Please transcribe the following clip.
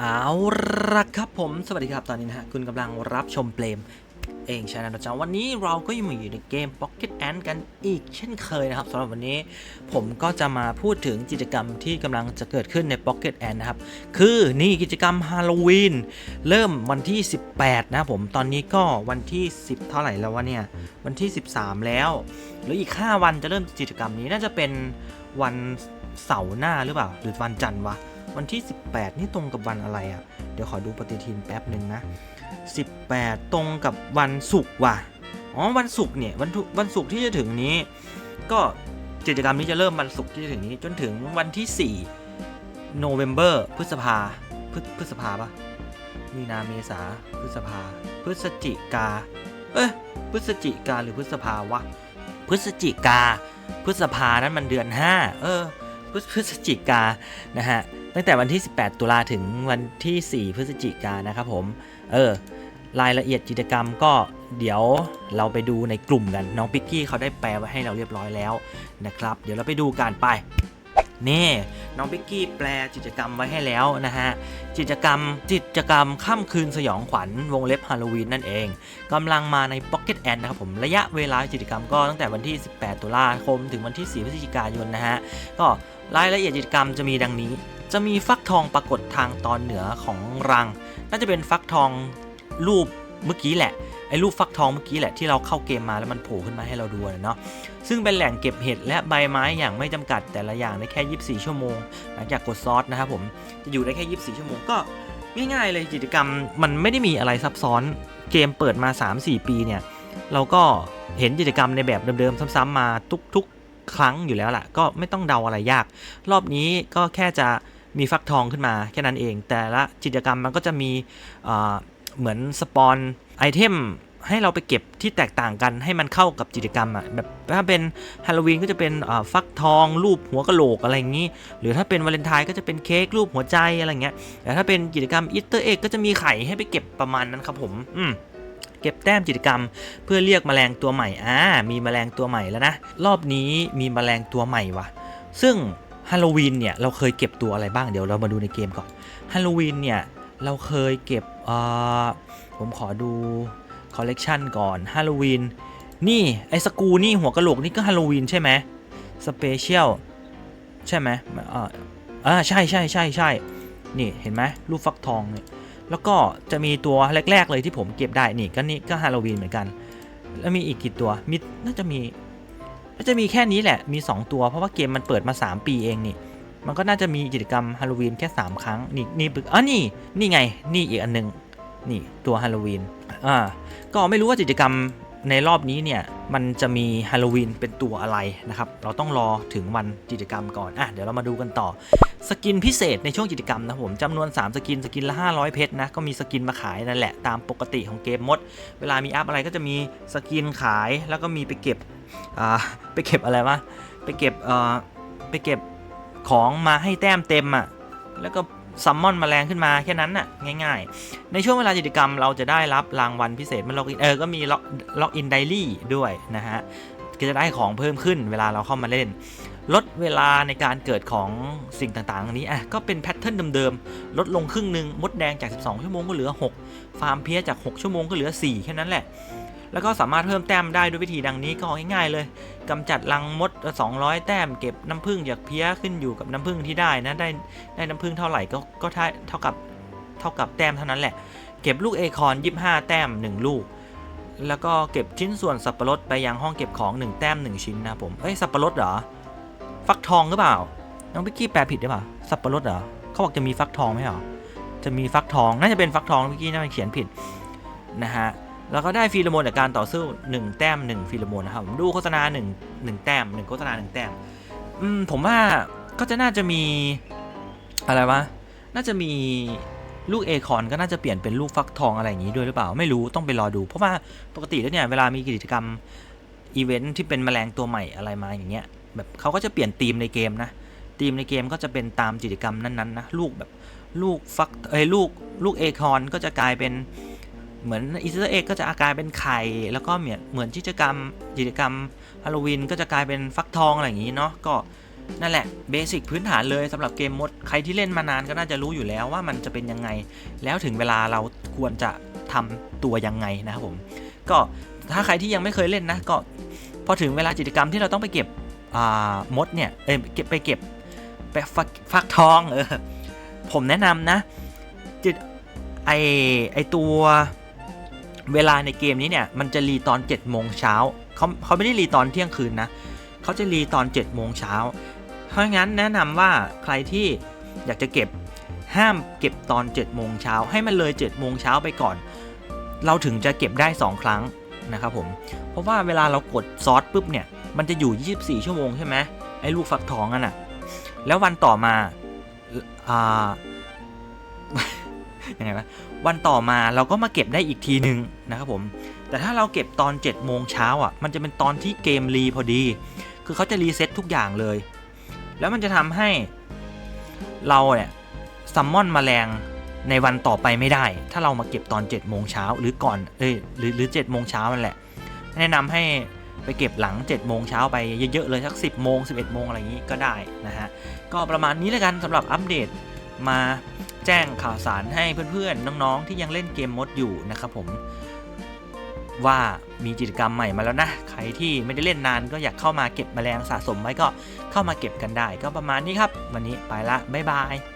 เอาละครับผม สวัสดีครับ ตอนนี้นะฮะ คุณกำลังรับชมเปลมเองใชาแนลจ้าวันนี้เราก็ยังอยู่ในเกม Pocket Ant กันอีกเช่นเคยนะครับสำหรับวันนี้ผมก็จะมาพูดถึงกิจกรรมที่กำลังจะเกิดขึ้นใน Pocket Ant นะครับ คือนี่กิจกรรมฮาโลวีนเริ่มวันที่ 18 นะผมตอนนี้ก็วันที่ 10 เท่าไหร่แล้ววะเนี่ย วันที่ 13 แล้ว หรืออีก 5 วันจะเริ่มกิจกรรมนี้น่าจะเป็นวันเสาร์หน้าหรือเปล่า หรือวันจันทร์วะ วันที่ 18 นี่ตรงกับวันอะไรอะ่ะ เดี๋ยวขอดูปฏิทินแป๊บหนึ่งนะ 18 ตรงกับวันศุกร์ว่ะ อ๋อ วันศุกร์เนี่ย วันทุวันศุกร์ที่จะถึงนี้ ก็กิจกรรมนี้จะเริ่มวันศุกร์ที่จะถึงนี้จนถึงวันที่ 4 โนเวม ber พฤษภาพฤพฤษภาปะมีนาเมษาพฤษภา พฤศจิกา เอ้ย พฤศจิกาหรือพฤษภาวะ พฤศจิกา พฤษภานั้นมันเดือน 5 เออ พฤศจิกา นะฮะ ตั้งแต่วันที่ 18 ตุลาถึงวันที่ 4 พฤศจิกายนนะครับผมเออรายละเอียดกิจกรรมก็เดี๋ยวเราไปดูในกลุ่มกัน น้องปิกกี้เขาได้แปลไว้ให้เราเรียบร้อยแล้วนะครับ เดี๋ยวเราไปดูกันไปนี่น้องปิกกี้แปลกิจกรรมไว้ให้แล้วนะฮะกิจกรรมกิจกรรมค่ำคืนสยองขวัญวงเล็บฮาโลวีนนั่นเองกำลังมาใน Pocket Ant นะครับผมระยะเวลากิจกรรมก็ตั้งแต่วันที่ 18 ตุลาคม ถึงวันที่ 4 พฤศจิกายนนะฮะก็รายละเอียดกิจกรรมจะมีดังนี้ จะมีฟักทองปรากฏทางตอนเหนือของรัง น่าจะเป็นฟักทองรูปเมื่อกี้แหละไอ้รูปฟักทองเมื่อกี้แหละที่เราเข้าเกมมาแล้วมันโผล่ขึ้นมาให้เราดูนะเนาะซึ่งเป็นแหล่งเก็บเห็ดและใบไม้อย่างไม่จำกัดแต่ละอย่างได้แค่ 24 ชั่วโมง หลังจากกดซอสนะครับผมจะอยู่ได้แค่ 24 ชั่วโมงก็ง่ายๆเลยกิจกรรมมันไม่ได้มีอะไรซับซ้อนเกมเปิดมา 3-4 ปีเนี่ยเราก็เห็นกิจกรรมในแบบเดิมๆซ้ำๆมาทุกๆ ครั้งอยู่แล้วล่ะ ก็ไม่ต้องเดาอะไรยาก รอบนี้ก็แค่จะ มีฟักทองขึ้นมาแค่นั้นเอง แต่ละกิจกรรมมันก็จะมีเหมือนสปอนไอเทมให้เราไปเก็บที่แตกต่างกันให้มันเข้ากับกิจกรรมอะแบบถ้าเป็นฮาโลวีนก็จะเป็นฟักทองรูปหัวกะโหลกอะไรอย่างนี้ หรือถ้าเป็นวาเลนไทน์ก็จะเป็นเค้กรูปหัวใจอะไรเงี้ยแต่ถ้าเป็นกิจกรรมอีสเตอร์เอ็กก็จะมีไข่ให้ไปเก็บประมาณนั้นครับผม อืมเก็บแต้มกิจกรรม เพื่อเรียกแมลงตัวใหม่อ่ามีแมลงตัวใหม่แล้วนะรอบนี้มีแมลงตัวใหม่วะซึ่ง ฮาโลวีนเนี่ยเราเคยเก็บตัวอะไรบ้างเดี๋ยวเรามาดูในเกมก่อนฮาโลวีนเนี่ยเราเคยเก็บอ่อผมขอดูคอลเลกชันก่อนฮาโลวีนนี่ไอ้สกูนี่หัวกะโหลกนี่ก็ฮาโลวีนใช่ไหมสเปเชียลใช่ไหมอ่าอ่าใช่ใช่ใช่ใช่นี่เห็นไหมรูปฟักทองเนี่ยแล้วก็จะมีตัวแรก ๆ เลยที่ผมเก็บได้นี่ก็นี่ก็ฮาโลวีนเหมือนกัน แล้วมีอีกกี่ตัวมีน่าจะมี ก็จะมีแค่นี้แหละมี 2 ตัว เพราะว่าเกมมันเปิดมา 3 ปีเองนี่ มันก็น่าจะมีกิจกรรมฮาโลวีนแค่ 3 ครั้ง นี่นี่ปึกอ๋อนี่ นี่ไง นี่อีกอันหนึง นี่ตัวฮาโลวีนอ่าก็ไม่รู้ว่ากิจกรรม ในรอบนี้เนี่ยมันจะมีฮาโลวีนเป็นตัวอะไรนะครับ เราต้องรอถึงวันกิจกรรมก่อน อะ เดี๋ยวเรามาดูกันต่อ สกินพิเศษในช่วงกิจกรรมนะผมจำนวน 3 สกิน สกินละ 500 เพชรนะ ก็มีสกินมาขายนั่นแหละ ตามปกติของเกมมด เวลามีอัพอะไรก็จะมีสกินขาย แล้วก็มีไปเก็บ อ่า ไปเก็บอะไรวะ ไปเก็บ เอ่อ ไปเก็บของมาให้แต้มเต็มอะ แล้วก็ ซัมมอนแมลงขึ้นมาแค่นั้นน่ะง่ายๆ ในช่วงเวลากิจกรรมเราจะได้รับรางวัลพิเศษมันล็อกอินเออก็มีล็อกล็อกอินไดรี่ด้วยนะฮะก็จะได้ของเพิ่มขึ้นเวลาเราเข้ามาเล่น ลดเวลาในการเกิดของสิ่งต่างๆ นี้อะก็เป็นแพทเทิร์นเดิมๆ ลดลงครึ่งหนึ่งมดแดงจาก 12 ชั่วโมงก็เหลือ 6 ฟาร์มเพียจาก 6 ชั่วโมงก็เหลือ 4 แค่นั้นแหละ แล้วก็สามารถเพิ่มแต้มได้ด้วยวิธีดังนี้ก็ง่ายๆเลยกำจัดรังมด 200 แต้มเก็บน้ำผึ้งจากเพี้ยขึ้นอยู่กับน้ำผึ้งที่ได้นะได้ได้น้ำผึ้งเท่าไหร่ก็ก็เท่ากับเท่ากับแต้มเท่านั้นแหละ เก็บลูกเอคอน25 แต้ม 1 ลูก แล้วก็เก็บชิ้นส่วนสับปะรดไปยังห้องเก็บของ 1 แต้ม 1 ชิ้นนะผมเอ้ยสับปะรดเหรอฟักทองหรือเปล่าน้องพิกกี้แปลผิดหรือเปล่าสับปะรดเหรอเขาบอกจะมีฟักทองไหมเหรอจะมีฟักทองน่าจะเป็นฟักทองน้องพิกกี้น่าจะเขียนผิดนะฮะ แล้วก็ได้ฟีโรโมนจากการต่อสู้ 1 แต้ม 1ฟีโรโมนนะครับผมดูโฆษณา1 1แต้ม1โฆษณา1แต้มอืมผมว่าก็จะน่าจะมีอะไรวะน่าจะมีลูกเอคอนก็น่าจะเปลี่ยนเป็นลูกฟักทองอะไรอย่างนี้ด้วยหรือเปล่า ไม่รู้ต้องไปรอดู เพราะว่าปกติแล้วเนี่ยเวลามีกิจกรรมอีเวนท์ที่เป็นแมลงตัวใหม่อะไรมาอย่างเงี้ยแบบเขาก็จะเปลี่ยนธีมในเกมนะธีมในเกมก็จะเป็นตามกิจกรรมนั้นๆนะลูกแบบลูกฟักเอ้ยลูกลูกเอคอนก็จะกลายเป็น เหมือนอีสเตอร์เอ็กก็จะกลายเป็นไข่ แล้วก็เหมือนเหมือนกิจกรรมกิจกรรมฮาโลวีนก็จะกลายเป็นฟักทองอะไรอย่างนี้เนาะก็นั่นแหละเบสิกพื้นฐานเลยสำหรับเกมมด ใครที่เล่นมานานก็น่าจะรู้อยู่แล้วว่ามันจะเป็นยังไง แล้วถึงเวลาเราควรจะทำตัวยังไงนะครับผม ก็ถ้าใครที่ยังไม่เคยเล่นนะก็พอถึงเวลากิจกรรมที่เราต้องไปเก็บมดเนี่ยเอ้ยเก็บไปเก็บไปฟักฟักทองเออผมแนะนำนะจิไอไอตัว เวลาในเกมนี้เนี่ยมันจะรีตอน7โมงเช้าเขาเขาไม่ได้รีตอนเที่ยงคืนนะเขาจะรีตอน7โมงเช้าเพราะงั้นแนะนำว่าใครที่อยากจะเก็บห้ามเก็บตอน7โมงเช้าให้มันเลย7โมงเช้าไปก่อน เราถึงจะเก็บได้ 2 ครั้งนะครับผมเพราะว่าเวลาเรากดซอสปุ๊บเนี่ยมันจะอยู่ 24 ชั่วโมงใช่ไหมไอ้ลูกฟักทองนั่นน่ะแล้ววันต่อมาอ่า ยังไงวะวันต่อมาเราก็มาเก็บได้อีกทีหนึ่งนะครับผมแต่ถ้าเราเก็บตอน7โมงเช้าอะมันจะเป็นตอนที่เกมรีพอดี คือเขาจะรีเซ็ตทุกอย่างเลย แล้วมันจะทำให้เราเนี่ยซัมมอนแมลงในวันต่อไปไม่ได้ ถ้าเรามาเก็บตอน7โมงเช้าหรือก่อนเอ้ยหรือหรือ7โมงเช้านั่นแหละ แนะนำให้ไปเก็บหลัง7โมงเช้าไปเยอะๆเลยสัก 10โมง11โมงอะไรอย่างนี้ก็ได้นะฮะก็ประมาณนี้แล้วกันสำหรับอัปเดตมา แจ้งข่าวสารให้เพื่อนๆ น้องๆ ที่ยังเล่นเกมมดอยู่นะครับผมว่ามีกิจกรรมใหม่มาแล้วนะ ใครที่ไม่ได้เล่นนานก็อยากเข้ามาเก็บแมลงสะสมไว้ก็เข้ามาเก็บกันได้ ก็ประมาณนี้ครับ วันนี้ไปละบ๊ายบาย